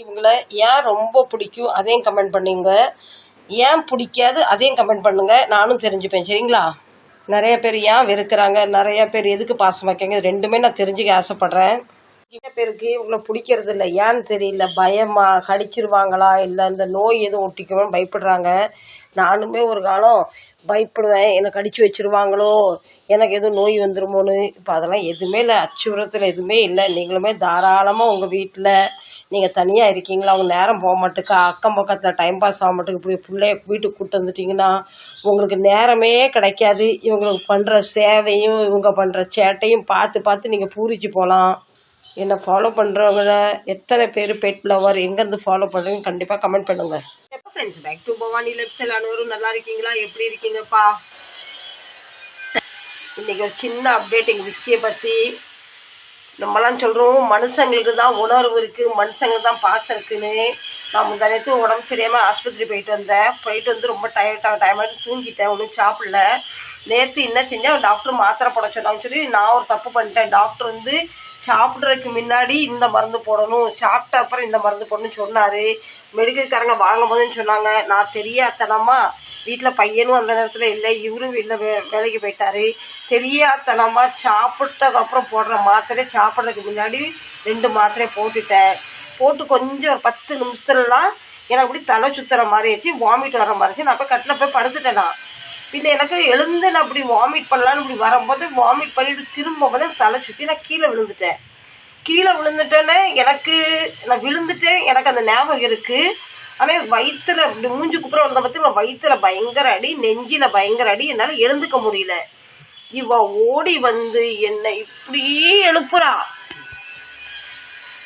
இவங்கள ஏன் ரொம்ப பிடிக்கும் அதையும் கமெண்ட் பண்ணுங்க. ஏன் பிடிக்காது அதையும் கமெண்ட் பண்ணுங்க. நானும் தெரிஞ்சுப்பேன் சரிங்களா? நிறைய பேர் ஏன் வெறுக்கிறாங்க? நிறைய பேர் எதுக்கு பாசம் வைக்காங்க ரெண்டுமே நான் தெரிஞ்சுக்க ஆசைப்பட்றேன். நிறைய பேருக்கு இவங்களை பிடிக்கிறது இல்லை ஏன்னு தெரியல. பயமா கடிச்சிருவாங்களா? இல்லை இந்த நோய் எதுவும் ஒட்டிக்குமோன்னு பயப்படுறாங்க. நானுமே ஒரு காலம் பயப்படுவேன். என்னை கடிச்சு வச்சிருவாங்களோ? எனக்கு எதுவும் நோய் வந்துருமோன்னு? இப்போ அதெல்லாம் எதுவுமே இல்லை. அச்சுறுத்தல் எதுவுமே இல்லை. நீங்களுமே தாராளமாக உங்கள் வீட்டில் நீங்கள் தனியாக இருக்கீங்களா? அவங்க நேரம் போக மாட்டுக்கா. அக்கம் பக்கத்தில் டைம் பாஸ் ஆக மாட்டுக்கு. இப்படி பிள்ளைய வீட்டுக்கு கூட்டு வந்துட்டிங்கன்னா உங்களுக்கு நேரமே கிடைக்காது. இவங்களுக்கு பண்ணுற சேவையும் இவங்க பண்ணுற சேட்டையும் பார்த்து பார்த்து நீங்கள் பூரிச்சு போகலாம். என்னை ஃபாலோ பண்ணுறவங்கள எத்தனை பேர் பெட் லவர் எங்கேருந்து ஃபாலோ பண்ணுறீங்க கண்டிப்பாக கமெண்ட் பண்ணுங்கள் எப்போ friends back to Bhavani lifestyle நல்லா இருக்கீங்களா? எப்படி இருக்கீங்கப்பா? இன்னைக்கு ஒரு சின்ன அப்டேட் எங்கள் விஸ்கியை பற்றி நம்மலாம் சொல்கிறோம் மனுஷங்களுக்கு தான் உணர்வு இருக்குது மனுஷங்களுக்கு தான் பாசம் இருக்குன்னு. நான் முந்தானத்து உடம்பு சரியாமல் ஆஸ்பத்திரி போயிட்டு வந்தேன். போயிட்டு வந்து ரொம்ப டயர்டாக டைமாக தூங்கிட்டேன் ஒன்றும் சாப்பிடல. நேற்று என்ன செஞ்சேன்? டாக்டர் மாத்திரை போட சொன்னாங்கன்னு சொல்லி நான் ஒரு தப்பு பண்ணிட்டேன். டாக்டர் வந்து சாப்பிட்றதுக்கு முன்னாடி இந்த மருந்து போடணும். சாப்பிட்ட அப்புறம் இந்த மருந்து போடணும்னு சொன்னார். மெடிக்கல்காரங்க வாங்கும் போதுன்னு சொன்னாங்க. நான் தெரியாதனமா வீட்டில் பையனும் அந்த நேரத்தில் இல்லை இவரும் வீட்டில் வே வேலைக்கு போயிட்டாரு. தெரியாதனமா சாப்பிட்டதுக்கப்புறம் போடுற மாத்திரை சாப்பிட்றதுக்கு முன்னாடி ரெண்டு மாத்திரையை போட்டுட்டேன். போட்டு கொஞ்சம் ஒரு பத்து நிமிஷத்துலலாம் எனக்கு அப்படி தலை சுத்துற மாதிரி ஆச்சு வாமிட் வர மாதிரி ஆச்சு நான் போய் கட்டில் போய் படுத்துட்டேன் நான். பின்ன எனக்கு எழுந்து நான் அப்படி வாமிட் பண்ணலான்னு இப்படி வரும்போது வாமிட் பண்ணிட்டு திரும்ப தலை சுற்றி நான் கீழே விழுந்துட்டேன். கீழே விழுந்துட்டேன்னு எனக்கு நான் விழுந்துட்டேன். எனக்கு அந்த ஞாபகம் இருக்குது ஆனால் வயிற்றுல இப்படி மூஞ்சி குப்புற வந்த பற்றி வயிற்றுல பயங்கர அடி நெஞ்சில் பயங்கர அடி. என்னால் எழுந்துக்க முடியல. இவ ஓடி வந்து என்னை இப்படியே எழுப்புறா.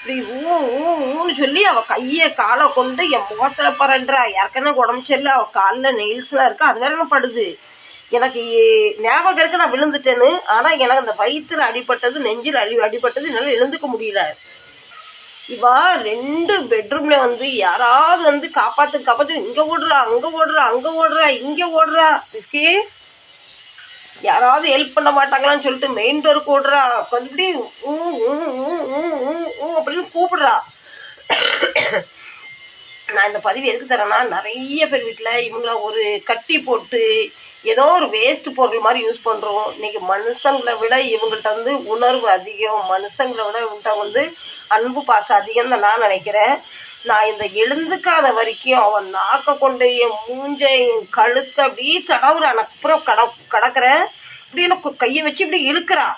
இப்படி ஊ ஊ ஊன்னு சொல்லி அவ கையை காலை கொண்டு என் முகத்துல பறன்றா ஏற்கனவே உடம்பு சரியில்லை. அவ காலில் நெயில்ஸ்லாம் இருக்கு. அது வேற படுது? எனக்கு ஞாபகம் இருக்கு. நான் விழுந்துட்டேன்னு. ஆனா எனக்கு அந்த வயிற்றுல அடிபட்டது நெஞ்சில் அடி அடிபட்டது என்னால் எழுந்துக்க முடியல. இவா ரெண்டு பெட்ரூம்ல வந்து யாராவது வந்து காப்பாத்து காப்பாத்து இங்க ஓடுறா அங்க ஓடுறா அங்க ஓடுறா இங்க ஓடுறா. பிஸ்கி யாராவது ஹெல்ப் பண்ண மாட்டாங்களான்னு சொல்லிட்டு மெயின் டோருக்கு ஓடுறா இப்படி ஊ ஊ ஊ ஊ அப்படின்னு கூப்பிடுறா. நான் இந்த பதிவு எதுக்கு தரேன்னா நிறைய பேர் வீட்டில் இவங்கள ஒரு கட்டி போட்டு ஏதோ ஒரு வேஸ்ட் பொருள் மாதிரி யூஸ் பண்ணுறோம் இன்னைக்கு மனுஷங்களை விட இவங்கள்ட்ட வந்து உணர்வு அதிகம். மனுஷங்களை விட இவங்கள்ட்ட வந்து அன்பு பாசம் அதிகம் தான் நான் நினைக்கிறேன். நான் இந்த எழுந்துக்காத வரைக்கும் அவன் நாக்க கொண்டு என் மூஞ்ச என் கழுத்தை அப்படியே தடவுறான் நான் அப்புறம் கட கடக்கிறேன் இப்படி எனக்கு கையை வச்சு இப்படி இழுக்கிறான்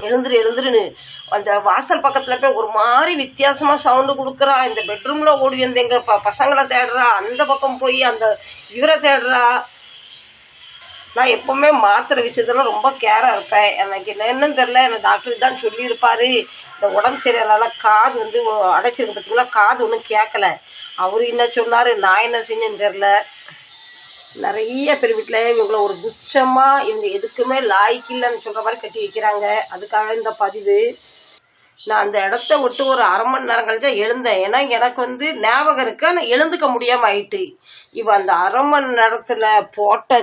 எழுந்துரு எழுந்துருன்னு அந்த வாசல் பக்கத்துல போய் ஒரு மாதிரி வித்தியாசமா சவுண்டு கொடுக்குறா. இந்த பெட்ரூம்ல ஓடி வந்து எங்க ப பசங்களை தேடுறா. அந்த பக்கம் போய் அந்த இவரை தேடுறா. நான் எப்பவுமே மாத்திரை விஷயத்துல ரொம்ப கேரா இருப்பேன். எனக்கு என்ன என்னன்னு தெரியல. எனக்கு டாக்டர் தான் சொல்லியிருப்பாரு. இந்த உடம்பு சரியில்லாத காது வந்து அடைச்சிருக்கு பார்த்தீங்களா காது ஒன்றும் கேட்கல அவரு என்ன சொன்னாரு? நான் என்ன செஞ்சேன்னு தெரில நிறைய பேர் வீட்டில் இவங்கள ஒரு துச்சமா இவங்க எதுக்குமே லாய்க்கு இல்லைன்னு சொல்ற மாதிரி கட்டி வைக்கிறாங்க. அதுக்காக இந்த பதிவு. நான் அந்த இடத்த விட்டு ஒரு அரை மணி நேரம் கழிச்சா எழுந்தேன். ஏன்னா எனக்கு வந்து ஞாபகம் இருக்கு. ஆனால் எழுந்துக்க முடியாம ஆயிட்டு. இவன் அந்த அரை மணி நேரத்துல போட்ட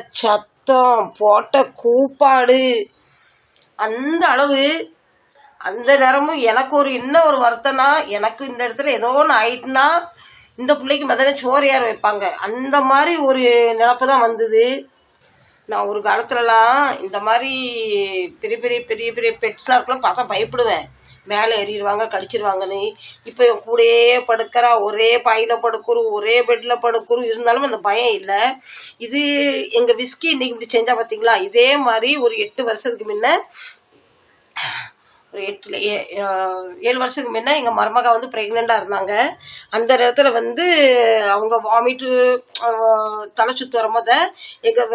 சத்தம் போட்ட கூப்பாடு. அந்த அளவு அந்த நேரமும் எனக்கு ஒரு இன்னும் ஒரு வருத்தம்னா எனக்கு இந்த இடத்துல ஏதோ ஒன்று ஆயிட்டுனா இந்த பிள்ளைக்கு முதல்ல சோறு யார் வைப்பாங்க? அந்த மாதிரி ஒரு நினப்பு தான் வந்தது. நான் ஒரு காலத்துலலாம் இந்த மாதிரி பெரிய பெரிய பெரிய பெரிய பெட்ஸ்லாம் இருக்கலாம் பார்த்தா பயப்படுவேன். மேலே ஏறிடுவாங்க கடிச்சிருவாங்கன்னு. இப்போ என் கூடயே படுக்கிறா ஒரே பாயில் படுக்கிறோம் ஒரே பெட்டில் படுக்கிறோம் இருந்தாலும் அந்த பயம் இல்லை. இது எங்கள் விஸ்கி இன்னைக்கு இப்படி செஞ்சால் பார்த்தீங்களா இதே மாதிரி ஒரு எட்டு வருஷத்துக்கு முன்ன ஒரு எட்டுல ஏ ஏழு வருஷத்துக்கு முன்ன எங்கள் மருமக வந்து ப்ரெக்னெண்ட்டாக இருந்தாங்க. அந்த இடத்துல வந்து அவங்க வாமிட்டு தலை சுற்று வரும்போது எங்கள்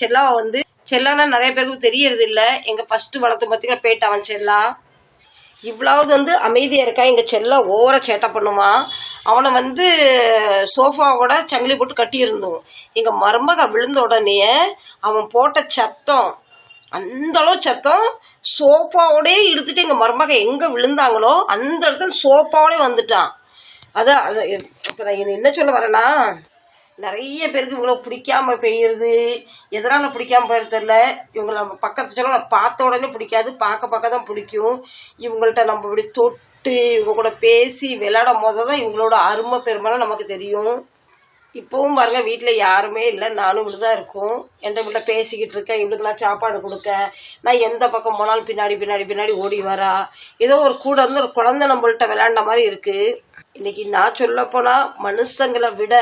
செல்லாவை வந்து செல்லானா நிறைய பேருக்கு தெரியறது இல்லை எங்கள் ஃபஸ்ட்டு வளர்த்து பார்த்தீங்கன்னா அவன் செல்லா. இவ்வளவு வந்து அமைதியாக இருக்கா? எங்கள் செல்ல ஓவர சேட்டை பண்ணுவான் அவனை வந்து சோஃபாவோட சங்கிலி போட்டு கட்டியிருந்தோம் எங்கள் மருமக விழுந்த உடனே அவன் போட்ட சத்தம் அந்தளவு சத்தம் சோஃபாவோடயே இழுத்துட்டு எங்கள் மருமக எங்கே விழுந்தாங்களோ அந்த இடத்துல சோஃபாவோடய வந்துட்டான். அதான் அது இப்போ நான் என்ன சொல்ல வரேன்னா நிறைய பேருக்கு இவங்கள பிடிக்காம போயிடுது. எதனால் பிடிக்காம போயிடுது தெரில இவங்கள நம்ம பக்கத்து சொல்ல பார்த்த உடனே பிடிக்காது. பார்க்க பார்க்க தான் பிடிக்கும். இவங்கள்ட்ட நம்ம இப்படி தொட்டு இவங்க கூட பேசி விளையாடும் போது தான் இவங்களோட அருமை பெருமைலாம் நமக்கு தெரியும். இப்போவும் பாருங்க வீட்டில் யாருமே இல்லை. நானும் இப்படி தான் இருக்கும். என்கிட்ட வீட்டில் பேசிக்கிட்டு இருக்கேன். இவளுக்குலாம் சாப்பாடு கொடுக்க நான் எந்த பக்கம் போனாலும் பின்னாடி பின்னாடி பின்னாடி ஓடி வரா. ஏதோ ஒரு கூட இருந்து ஒரு குழந்தை நம்மள்ட்ட விளையாண்ட மாதிரி இருக்குது இன்றைக்கி நான் சொல்ல போனால் மனுஷங்களை விட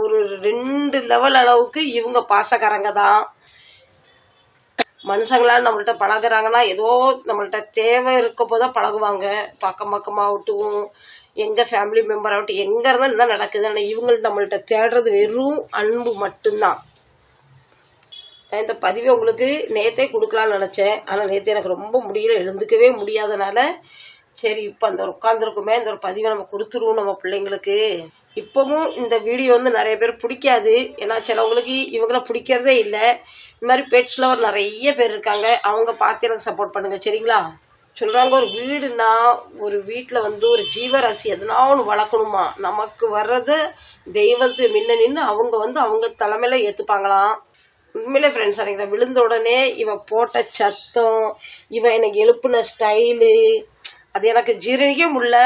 ஒரு ரெண்டு லெவல் அளவுக்கு இவங்க பாசக்காரங்க தான். மனுஷங்களால் நம்மள்ட்ட பழகுறாங்கன்னா ஏதோ நம்மள்ட்ட தேவை இருக்கப்போ தான் பழகுவாங்க. பக்கம் பக்கமாகட்டும் எங்கள் ஃபேமிலி மெம்பர் ஆகட்டும் எங்கே இருந்தால் என்ன நடக்குது ஆனால் இவங்கள்ட்ட நம்மள்ட்ட தேடுறது வெறும் அன்பு மட்டும்தான். நான் இந்த பதிவை உங்களுக்கு நேற்றே கொடுக்கலான்னு நினச்சேன். ஆனால் நேற்று எனக்கு ரொம்ப முடியல எழுந்துக்கவே முடியாதனால சரி இப்போ அந்த உட்காந்துருக்குமே இந்த ஒரு பதிவை நம்ம கொடுத்துருவோம் நம்ம பிள்ளைங்களுக்கு. இப்போவும் இந்த வீடியோ வந்து நிறைய பேர் பிடிக்காது. ஏன்னா சிலவங்களுக்கு இவங்கள பிடிக்கிறதே இல்லை. இந்த மாதிரி பெட்ஸ் லவர் நிறைய பேர் இருக்காங்க. அவங்க பார்த்து எனக்கு சப்போர்ட் பண்ணுங்கள் சரிங்களா? சொல்கிறாங்க ஒரு வீடுனா ஒரு வீட்டில் வந்து ஒரு ஜீவராசி எதுனா ஒன்று வளர்க்கணுமா? நமக்கு வர்றதை தெய்வத்து முன்ன நின்று அவங்க வந்து அவங்க தலைமையில் ஏற்றுப்பாங்களாம் உண்மையிலே ஃப்ரெண்ட்ஸ் அன்றைக்கி விழுந்த உடனே இவ போட்ட சத்தம் இவன் எனக்கு எழுப்புன ஸ்டைலு அது எனக்கு ஜீரணிக்க முடியல.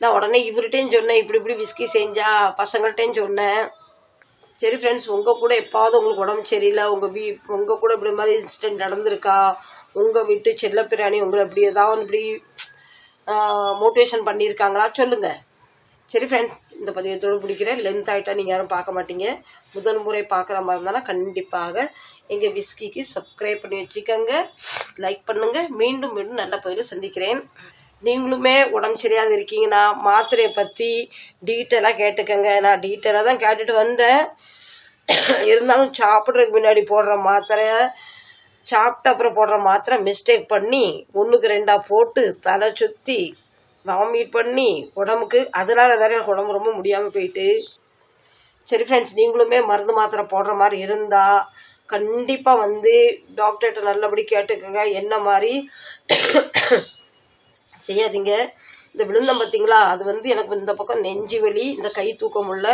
நான் உடனே இவர்கிட்டையும் சொன்னேன் இப்படி இப்படி விஸ்கி செஞ்சா பசங்கள்கிட்டையும் சொன்னேன். சரி ஃப்ரெண்ட்ஸ் உங்கள் கூட எப்பாவது உங்களுக்கு உடம்பு சரியில்லை உங்கள் வீ உங்கள் கூட இப்படி மாதிரி இன்சிடென்ட் நடந்திருக்கா உங்கள் வீட்டு செல்லப்பிராணி உங்களை இப்படி ஏதாவது இப்படி மோட்டிவேஷன் பண்ணியிருக்காங்களா சொல்லுங்கள் சரி ஃப்ரெண்ட்ஸ் இந்த பதிவத்தோடு பிடிக்கிறேன் லென்த் ஆகிட்டா நீங்கள் யாரும் பார்க்க மாட்டீங்க. முதல் முறை பார்க்குற மாதிரி இருந்தாலும் கண்டிப்பாக எங்கள் விஸ்கிக்கு சப்ஸ்கிரைப் பண்ணி வச்சுக்கோங்க. லைக் பண்ணுங்கள் மீண்டும் மீண்டும் நல்ல பதிவில் சந்திக்கிறேன். நீங்களுமே உடம்பு சரியாக இருக்கீங்கன்னா மாத்திரையை பற்றி டீட்டெயிலாக கேட்டுக்கோங்க. நான் டீட்டெயிலாக தான் கேட்டுட்டு வந்தேன். இருந்தாலும் சாப்பிட்றதுக்கு முன்னாடி போடுற மாத்திரையை சாப்பிட்ட அப்புறம் போடுற மாத்திரை மிஸ்டேக் பண்ணி ஒன்றுக்கு ரெண்டாக போட்டு தலை சுற்றி வாமிட் பண்ணி உடம்புக்கு அதனால வேற எனக்கு உடம்பு ரொம்ப முடியாமல் போயிட்டு. சரி ஃப்ரெண்ட்ஸ் நீங்களுமே மருந்து மாத்திரை போடுற மாதிரி இருந்தால் கண்டிப்பாக வந்து டாக்டர்கிட்ட நல்லபடி கேட்டுக்கோங்க. என்ன மாதிரி செய்யாதீங்க. இந்த விழுந்தம் பார்த்தீங்களா அது வந்து எனக்கு இந்த பக்கம் நெஞ்சு வலி இந்த கை தூக்க முடியல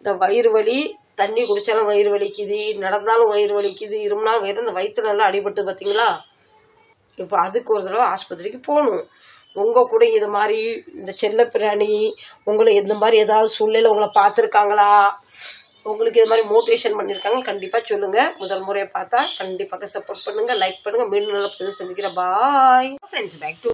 இந்த வயிறு வலி தண்ணி குடித்தாலும் வயிறு வலிக்குது நடந்தாலும் வயிறு வலிக்குது இருமுனாலும் வயிறு இந்த வயிற்று நல்லா அடிபட்டு பார்த்தீங்களா இப்போ அதுக்கு ஒரு தடவை ஆஸ்பத்திரிக்கு போகணும். உங்கள் கூட இது மாதிரி இந்த செல்லப்பிராணி உங்களை இந்த மாதிரி ஏதாவது சூழ்நிலை உங்களை பார்த்துருக்காங்களா? உங்களுக்கு இது மாதிரி மோட்டிவேஷன் பண்ணியிருக்காங்க கண்டிப்பாக சொல்லுங்கள் முதல் முறையை பார்த்தா கண்டிப்பாக சப்போர்ட் பண்ணுங்கள் லைக் பண்ணுங்கள் மீண்டும் நல்ல பதிவு சந்திக்கிறேன். Bye friends back to